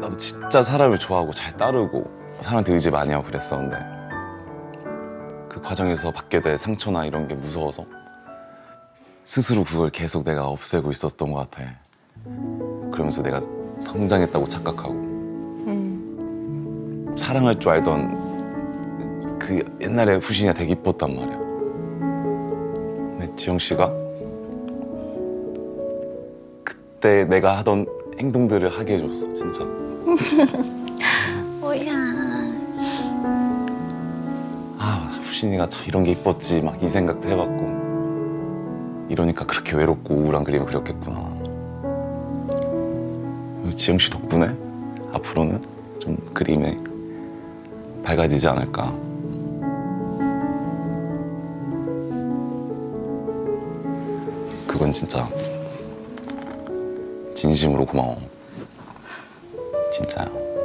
나도 진짜 사람을 좋아하고 잘 따르고 사람한테 의지 많이 하고 그랬었는데 그 과정에서 받게 될 상처나 이런 게 무서워서 스스로 그걸 계속 내가 없애고 있었던 것 같아. 그러면서 내가 성장했다고 착각하고 음. 사랑할 줄 알던 그 옛날에 후신이가 되게 이뻤단 말이야. 근데 지영 씨가 그때 내가 하던 행동들을 하게 해줬어, 진짜. 뭐야. 아, 후신이가 참 이런 게 이뻤지, 막 이 생각도 해봤고. 이러니까 그렇게 외롭고 우울한 그림을 그렸겠구나. 지영 씨 덕분에 앞으로는 좀 그림이 밝아지지 않을까. 그건 진짜 진심으로 고마워. 진짜야.